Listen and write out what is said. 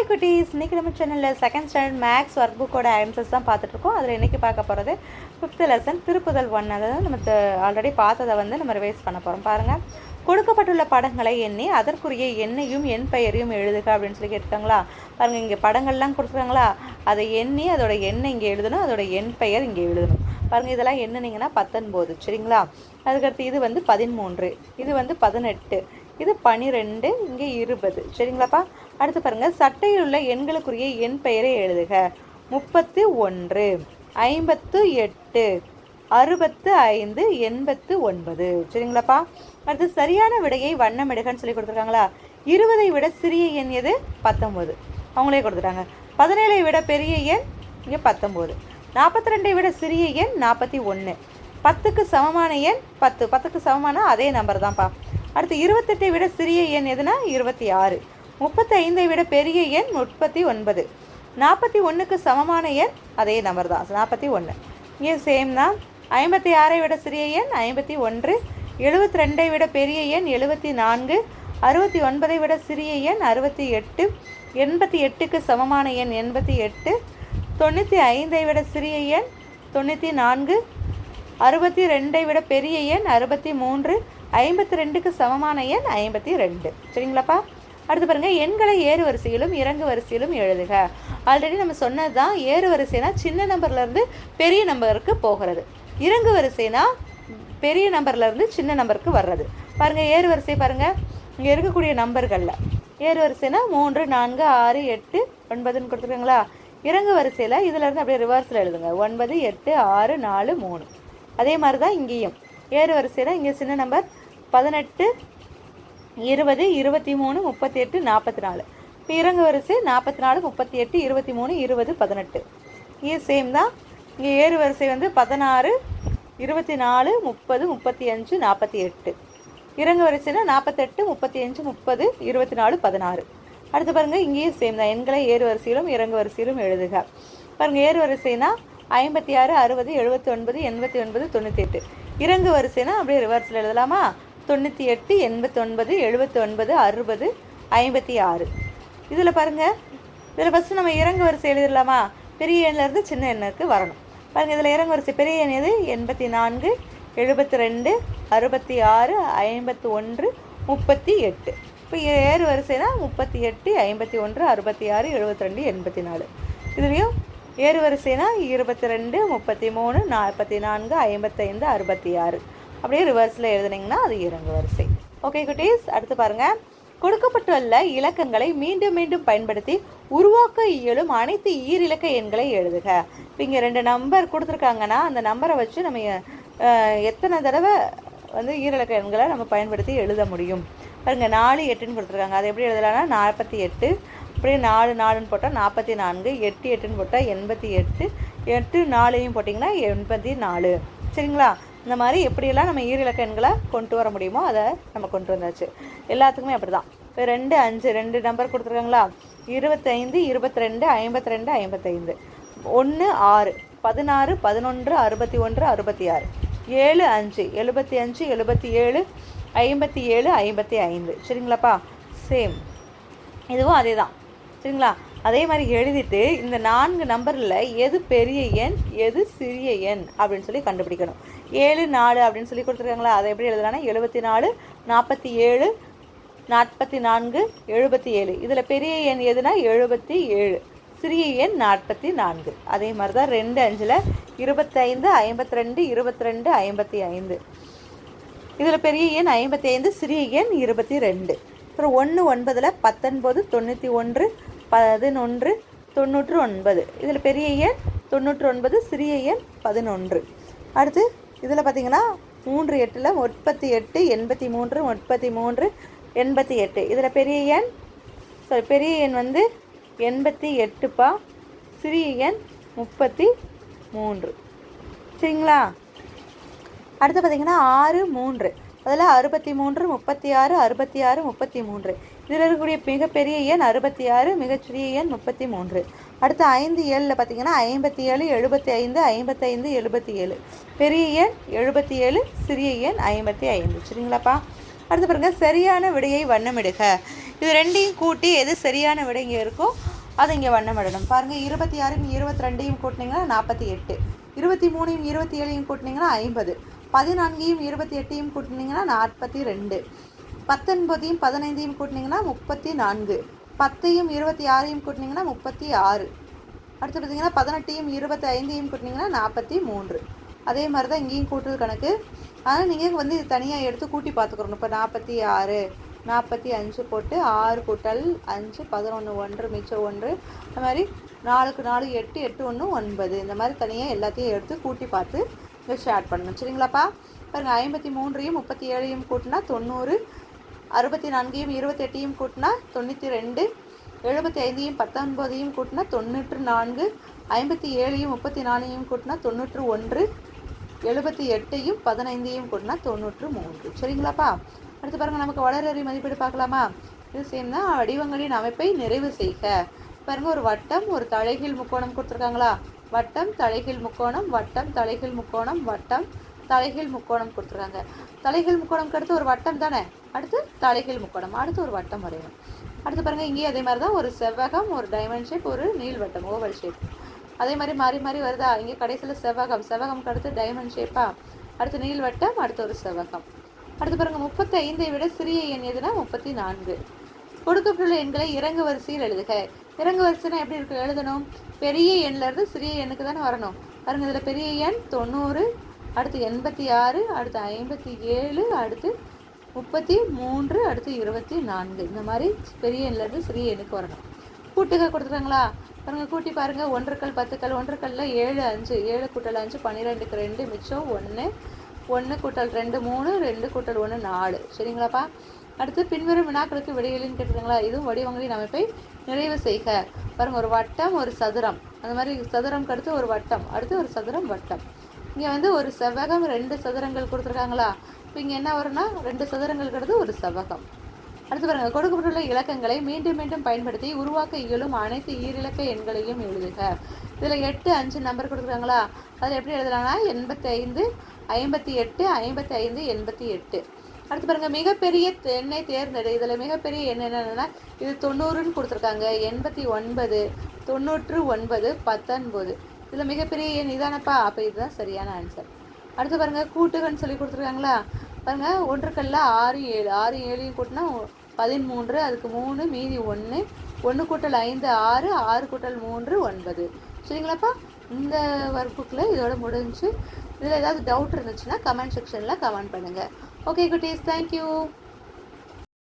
Hi குட்டீஸ். இன்னைக்கு நம்ம சேனலில் செகண்ட் ஸ்டாண்டர்ட் மேக்ஸ் ஒர்க் புக்கோட ஆன்சர்ஸ் தான் பார்த்துட்ருக்கோம். அதில் இன்றைக்கி பார்க்க போகிறது ஃபிஃப்த்து லெசன் திருப்புதல் ஒன் அதாவது நம்ம ஆல்ரெடி பார்த்ததை வந்து நம்ம ரிவைஸ் பண்ண போகிறோம் பாருங்கள் கொடுக்கப்பட்டுள்ள படங்களை எண்ணி அதற்குரிய எண்ணையும் என் பெயரையும் எழுதுக அப்படின்னு சொல்லி கேட்டுருக்காங்களா? பாருங்கள் இங்கே படங்கள்லாம் கொடுத்துருக்காங்களா? அதை எண்ணி அதோட எண்ணை இங்கே எழுதணும் அதோட எண் பெயர் இங்கே எழுதணும். பாருங்கள் இதெல்லாம் எண்ணுனீங்கன்னா பத்தொன்பது சரிங்களா? அதுக்கடுத்து இது வந்து பதிமூன்று இது வந்து பதினெட்டு இது பனிரெண்டு இங்கே இருபது சரிங்களாப்பா? அடுத்து பாருங்கள் சட்டையில் உள்ள எண்களுக்குரிய எண் பெயரை எழுதுக. முப்பத்து ஒன்று ஐம்பத்து எட்டு அறுபத்து ஐந்து எண்பத்து ஒன்பது. சரிங்களாப்பா? அடுத்து சரியான விடையை வண்ணமிடுகன்னு சொல்லி கொடுத்துருக்காங்களா? இருபதை விட சிறிய எண் எது? பத்தொம்போது அவங்களே கொடுத்துட்டாங்க. பதினேழை விட பெரிய எண் இங்கே பத்தொம்போது நாற்பத்தி ரெண்டை விட சிறிய எண் நாற்பத்தி ஒன்று. பத்துக்கு சமமான எண் பத்து. பத்துக்கு சமமான அதே நம்பர் தான்ப்பா. அடுத்து இருபத்தெட்டை விட சிறிய எண் எதுனா? இருபத்தி ஆறு. முப்பத்தைந்தை விட பெரிய எண் முப்பத்தி ஒன்பது. நாற்பத்தி ஒன்றுக்கு சமமான எண் அதே நம்பர் தான். நாற்பத்தி ஒன்று இங்கே சேம் தான். ஐம்பத்தி ஆறை விட சிறிய எண் ஐம்பத்தி ஒன்று. எழுபத்தி ரெண்டை விட பெரிய எண் எழுபத்தி நான்கு. அறுபத்தி ஒன்பதை விட சிறிய எண் அறுபத்தி எட்டு. எண்பத்தி எட்டுக்கு சமமான எண் எண்பத்தி எட்டு. தொண்ணூற்றி ஐந்தை விட சிறிய எண் தொண்ணூற்றி நான்கு. அறுபத்தி ரெண்டை விட பெரிய எண் அறுபத்தி மூன்று. ஐம்பத்தி ரெண்டுக்கு சமமான எண் ஐம்பத்தி ரெண்டு. சரிங்களாப்பா? அடுத்து பாருங்கள் எண்களை ஏறு வரிசையிலும் இறங்கு வரிசையிலும் எழுதுக. ஆல்ரெடி நம்ம சொன்னது தான் ஏறு வரிசைனா சின்ன நம்பர்லேருந்து பெரிய நம்பருக்கு போகிறது. இறங்கு வரிசைனா பெரிய நம்பர்லேருந்து சின்ன நம்பருக்கு வர்றது. பாருங்கள் ஏறு வரிசை பாருங்கள் இங்கே இருக்கக்கூடிய நம்பர்களில். ஏறு வரிசைனா மூன்று நான்கு ஆறு எட்டு ஒன்பதுன்னு கொடுத்துருக்காங்களா? இறங்கு வரிசையில் இதிலேருந்து அப்படியே ரிவர்ஸில் எழுதுங்க. ஒன்பது எட்டு ஆறு நாலு மூணு. அதே மாதிரி தான் இங்கேயும். ஏறு வரிசையில் இங்கே சின்ன நம்பர் பதினெட்டு இருபது இருபத்தி மூணு முப்பத்தி எட்டு நாற்பத்தி நாலு இப்போ இறங்கு வரிசை நாற்பத்தி நாலு முப்பத்தி எட்டு இருபத்தி மூணு இருபது பதினெட்டு. இது சேம் தான். இங்கே ஏறு வரிசை வந்து பதினாறு இருபத்தி நாலு முப்பது முப்பத்தி அஞ்சு நாற்பத்தி எட்டு இறங்கு வரிசைனா நாற்பத்தெட்டு முப்பத்தி அஞ்சு முப்பது இருபத்தி நாலு பதினாறு. அடுத்து பாருங்கள் இங்கேயும் சேம் தான். எண்களை ஏறு வரிசையிலும் இறங்கு வரிசையிலும் எழுதுக. பாருங்கள் ஏறு வரிசைனா ஐம்பத்தி ஆறு அறுபது எழுபத்தி ஒன்பது எண்பத்தி ஒன்பது தொண்ணூற்றி எட்டு இறங்கு வரிசைனா அப்படியே ரிவர்ஸில் எழுதலாமா? தொண்ணூற்றி எட்டு எண்பத்தொன்பது எழுபத்தொன்பது அறுபது ஐம்பத்தி ஆறு. இதில் பாருங்கள் இதில் ஃபஸ்ட்டு நம்ம இறங்கு வரிசை எழுதிடலாமா? பெரிய எண்ணிலேருந்து சின்ன எண்ணுக்கு வரணும். பாருங்கள் இதில் இறங்கு வரிசை. பெரிய எண் எது? எண்பத்தி நான்கு எழுபத்தி ரெண்டு அறுபத்தி ஆறு ஐம்பத்தி ஒன்று முப்பத்தி எட்டு. இப்போ ஏறு வரிசைனா முப்பத்தி எட்டு ஐம்பத்தி ஒன்று அறுபத்தி ஆறு எழுபத்தி ரெண்டு எண்பத்தி நாலு. இதுலேயும் ஏறு வரிசைனா இருபத்தி ரெண்டு முப்பத்தி மூணு நாற்பத்தி நான்கு ஐம்பத்தைந்து அறுபத்தி ஆறு. அப்படியே ரிவர்ஸில் எழுதுனீங்கன்னா அது இறங்கு வரிசை. ஓகே குட்டீஸ் அடுத்து பாருங்கள் கொடுக்கப்பட்டுள்ள இலக்கங்களை மீண்டும் மீண்டும் பயன்படுத்தி உருவாக்க இயலும் அனைத்து ஈரிலக்க எண்களை எழுதுக. இப்போ இங்கே ரெண்டு நம்பர் கொடுத்துருக்காங்கன்னா அந்த நம்பரை வச்சு நம்ம எத்தனை தடவை வந்து ஈரிலக்க எண்களை நம்ம பயன்படுத்தி எழுத முடியும்? பாருங்க நாலு எட்டுன்னு கொடுத்துருக்காங்க. அது எப்படி எழுதலாம்னா நாற்பத்தி எட்டு அப்படியே நாலு நாலுன்னு போட்டால் நாற்பத்தி நான்கு எட்டு எட்டுன்னு போட்டால் எண்பத்தி எட்டு எட்டு நாலையும் போட்டிங்கன்னா எண்பத்தி நாலு. சரிங்களா? இந்த மாதிரி எப்படியெல்லாம் நம்ம ஈரிலக்க எண்களை கொண்டு வர முடியுமோ அதை நம்ம கொண்டு வந்தாச்சு. எல்லாத்துக்குமே அப்படி தான் இப்போ ரெண்டு அஞ்சு ரெண்டு நம்பர் கொடுத்துருக்காங்களா? இருபத்தைந்து இருபத்தி ரெண்டு ஐம்பத்தி ரெண்டு ஐம்பத்தைந்து. ஒன்று ஆறு. பதினாறு பதினொன்று அறுபத்தி ஒன்று அறுபத்தி ஆறு. ஏழு அஞ்சு. எழுபத்தி அஞ்சு எழுபத்தி ஏழு ஐம்பத்தி ஏழு ஐம்பத்தி ஐந்து. சரிங்களாப்பா? சேம் இதுவும் அதே தான் சரிங்களா? அதே மாதிரி எழுதிட்டு இந்த நான்கு நம்பரில் எது பெரிய எண் எது சிறிய எண் அப்படின்னு சொல்லி கண்டுபிடிக்கணும். ஏழு நாலு அப்படின்னு சொல்லி கொடுத்துருக்காங்களா? அதை எப்படி எழுதலாம்னா எழுபத்தி நாலு நாற்பத்தி ஏழு நாற்பத்தி நான்கு எழுபத்தி ஏழு இதில் பெரிய எண் எதுனா எழுபத்தி ஏழு சிறிய எண் நாற்பத்தி நான்கு அதே மாதிரி தான் ரெண்டு அஞ்சில் இருபத்தைந்து ஐம்பத்தி ரெண்டு இருபத்தி ரெண்டு ஐம்பத்தி ஐந்து இதில் பெரிய எண் ஐம்பத்தி ஐந்து சிறிய எண் இருபத்தி ரெண்டு அப்புறம் ஒன்று ஒன்பதில் பத்தொன்பது தொண்ணூற்றி ஒன்று பதினொன்று தொண்ணூற்று ஒன்பது இதில் பெரிய எண் தொண்ணூற்று ஒன்பது சிறிய எண் பதினொன்று. அடுத்து இதில் பார்த்தீங்கன்னா மூன்று எட்டில் முப்பத்தி எட்டு எண்பத்தி மூன்று முப்பத்தி மூன்று எண்பத்தி எட்டு. இதில் பெரிய எண் சாரி பெரிய எண் வந்து எண்பத்தி எட்டுப்பா. சிறிய எண் முப்பத்தி மூன்று. சரிங்களா? அடுத்து பார்த்தீங்கன்னா ஆறு மூன்று. அதில் அறுபத்தி மூன்று முப்பத்தி ஆறு அறுபத்தி ஆறு முப்பத்தி மூன்று. இதில் இருக்கக்கூடிய மிகப்பெரிய எண் அறுபத்தி ஆறு மிகச்சிறிய எண் முப்பத்தி மூன்று. அடுத்து ஐந்து ஏழில் பார்த்தீங்கன்னா ஐம்பத்தி ஏழு எழுபத்தி ஐந்து ஐம்பத்தைந்து எழுபத்தி ஏழு. பெரிய எண் எழுபத்தி ஏழு சிறிய எண் ஐம்பத்தி ஐந்து. சரிங்களாப்பா? அடுத்து பாருங்கள் சரியான விடையை வண்ணமிடுக. இது ரெண்டையும் கூட்டி எது சரியான விடை இங்கே இருக்கோ அதை இங்கே வண்ணமிடணும். பாருங்கள் இருபத்தி ஆறையும் இருபத்தி ரெண்டையும் கூட்டினீங்கன்னா நாற்பத்தி எட்டு. இருபத்தி மூணையும் இருபத்தி ஏழையும் கூட்டினீங்கன்னா ஐம்பது. பதினான்கையும் இருபத்தி எட்டையும் கூட்டினீங்கன்னா நாற்பத்தி ரெண்டு. பத்தொன்பதையும் பதினைந்தையும் கூட்டினீங்கன்னா முப்பத்தி நான்கு. பத்தையும் இருபத்தி ஆறையும் கூட்டினீங்கன்னா முப்பத்தி ஆறு. அடுத்து பார்த்தீங்கன்னா பதினெட்டையும் இருபத்தி ஐந்தையும் கூட்டினீங்கன்னா நாற்பத்தி மூன்று. அதே மாதிரி தான் இங்கேயும் கூட்டுறது கணக்கு. ஆனால் நீங்கள் வந்து இது தனியாக எடுத்து கூட்டி பார்த்துக்கிறணும் இப்போ நாற்பத்தி ஆறு நாற்பத்தி அஞ்சு போட்டு ஆறு கூட்டல் அஞ்சு பதினொன்று ஒன்று மிச்சம் ஒன்று. அந்த மாதிரி நாலுக்கு நாலு எட்டு எட்டு ஒன்று ஒன்பது. இந்த மாதிரி தனியாக எல்லாத்தையும் எடுத்து கூட்டி பார்த்து இங்கே ஷேர் பண்ணணும். சரிங்களாப்பா? பாருங்கள் ஐம்பத்தி மூன்றையும் முப்பத்தி ஏழையும் கூட்டினா தொண்ணூறு. அறுபத்தி நான்கையும் இருபத்தெட்டையும் கூட்டினா தொண்ணூற்றி ரெண்டு எழுபத்தி ஐந்தையும் பத்தொன்பதையும் கூட்டினா தொண்ணூற்று நான்கு ஐம்பத்தி ஏழையும் முப்பத்தி நாலையும் கூட்டினா தொண்ணூற்று ஒன்று எழுபத்தி எட்டையும் பதினைந்தையும் கூட்டினா தொண்ணூற்று மூன்று சரிங்களாப்பா? அடுத்து பாருங்கள் நமக்கு வளரறி மதிப்பீடு பார்க்கலாமா? இது சேம் தான். வடிவங்களின் அமைப்பை நிறைவு செய்க. பாருங்கள் ஒரு வட்டம் ஒரு தலைகீழ் முக்கோணம் கொடுத்துருக்காங்களா? வட்டம் தலைகீழ் முக்கோணம் வட்டம் தலைகீழ் முக்கோணம் வட்டம் தலைகீழ் முக்கோணம் கொடுத்துருக்காங்க தலைகீழ் முக்கோணம்க்கு அடுத்து ஒரு வட்டம் தானே? அடுத்து தலைகீழ் முக்கோணம். அடுத்து ஒரு வட்டம் வரையணும். அடுத்து பாருங்கள் இங்கேயும் அதே மாதிரி தான் ஒரு செவ்வகம் ஒரு டைமண்ட் ஷேப் ஒரு நீள்வட்டம் ஓவல் ஷேப் அதே மாதிரி மாறி மாறி வருதா? இங்கே கடைசியில் செவ்வகம். செவ்வகம்க்கு அடுத்து டைமண்ட் ஷேப்பா அடுத்து நீள்வட்டம் அடுத்து ஒரு செவ்வகம். அடுத்து பாருங்கள் முப்பத்தி ஐந்தை விட சிறிய எண் எதுனா முப்பத்தி நான்கு கொடுக்கப்பட்டுள்ள எண்களை இறங்கு வரிசையில் எழுதுக. இறங்கு வரிசைனா எப்படி இருக்கு? எழுதணும். பெரிய எண்ணில் இருந்து சிறிய எண்ணுக்கு தானே வரணும். பாருங்கள் இதில் பெரிய எண் தொண்ணூறு அடுத்து எண்பத்தி ஆறு அடுத்து ஐம்பத்தி ஏழு அடுத்து முப்பத்தி மூன்று அடுத்து இருபத்தி நான்கு. இந்த மாதிரி பெரிய எண்ணிலேருந்து சிறிய எண்ணுக்கு வரணும். கூட்டுக கொடுத்துருக்காங்களா பாருங்கள் கூட்டி பாருங்கள் ஒன்றுக்கள் பத்துக்கள் ஒன்றுக்கல்ல ஏழு அஞ்சு. ஏழு கூட்டல் அஞ்சு பன்னிரெண்டுக்கு ரெண்டு மிச்சம் ஒன்று. ஒன்று கூட்டல் ரெண்டு மூணு. ரெண்டு கூட்டல் ஒன்று நாலு. சரிங்களாப்பா? அடுத்து பின்வரும் வினாக்களுக்கு விடையலின்னு கேட்டுருங்களா இதுவும் வடிவங்களின் அமைப்பை நிறைவு செய்க. பாருங்கள் ஒரு வட்டம் ஒரு சதுரம். அந்த மாதிரி சதுரம் அடுத்து ஒரு வட்டம் அடுத்து ஒரு சதுரம் வட்டம். இங்கே வந்து ஒரு செவ்வகம் ரெண்டு சதுரங்கள் கொடுத்துருக்காங்களா? இப்போ இங்கே என்ன வரும்னா ரெண்டு சதுரங்கள்ங்கிறது ஒரு செவ்வகம். அடுத்து பாருங்க கொடுக்கப்பட்டுள்ள இலக்கங்களை மீண்டும் மீண்டும் பயன்படுத்தி உருவாக்க இயலும் அனைத்து ஈரிலக்க எண்களையும் எழுதுக. இதில் எட்டு அஞ்சு நம்பர் கொடுக்குறாங்களா அதில் எப்படி எழுதலாம்னா எண்பத்தி ஐந்து ஐம்பத்தி எட்டு ஐம்பத்தி ஐந்து எண்பத்தி எட்டு. அடுத்து பாருங்க மிகப்பெரிய எண்ணை தேர்ந்தெடு. இதில் மிகப்பெரிய எண் என்னென்னா இது தொண்ணூறுன்னு கொடுத்துருக்காங்க. எண்பத்தி ஒன்பது தொண்ணூற்று ஒன்பது பத்தொன்பது. இதில் மிகப்பெரிய எண் இதானப்பா அப்போ இதுதான் சரியான ஆன்சர் அடுத்து பாருங்கள் கூட்டுகன்னு சொல்லி கொடுத்துருக்காங்களா? பாருங்கள் ஒன்றுக்கல்ல ஆறு ஏழு. ஆறு ஏழையும் கூட்டினா பதிமூன்று அதுக்கு மூணு மீதி ஒன்று ஒன்று கூட்டல் ஐந்து ஆறு. ஆறு கூட்டல் மூன்று ஒன்பது. சரிங்களாப்பா? இந்த ஒர்க் புக்கில் இதோட முடிஞ்சு இதில் ஏதாவது டவுட் இருந்துச்சுன்னா கமெண்ட் செக்ஷனில் கமெண்ட் பண்ணுங்கள் ஓகே குட்டீஸ் தேங்க்யூ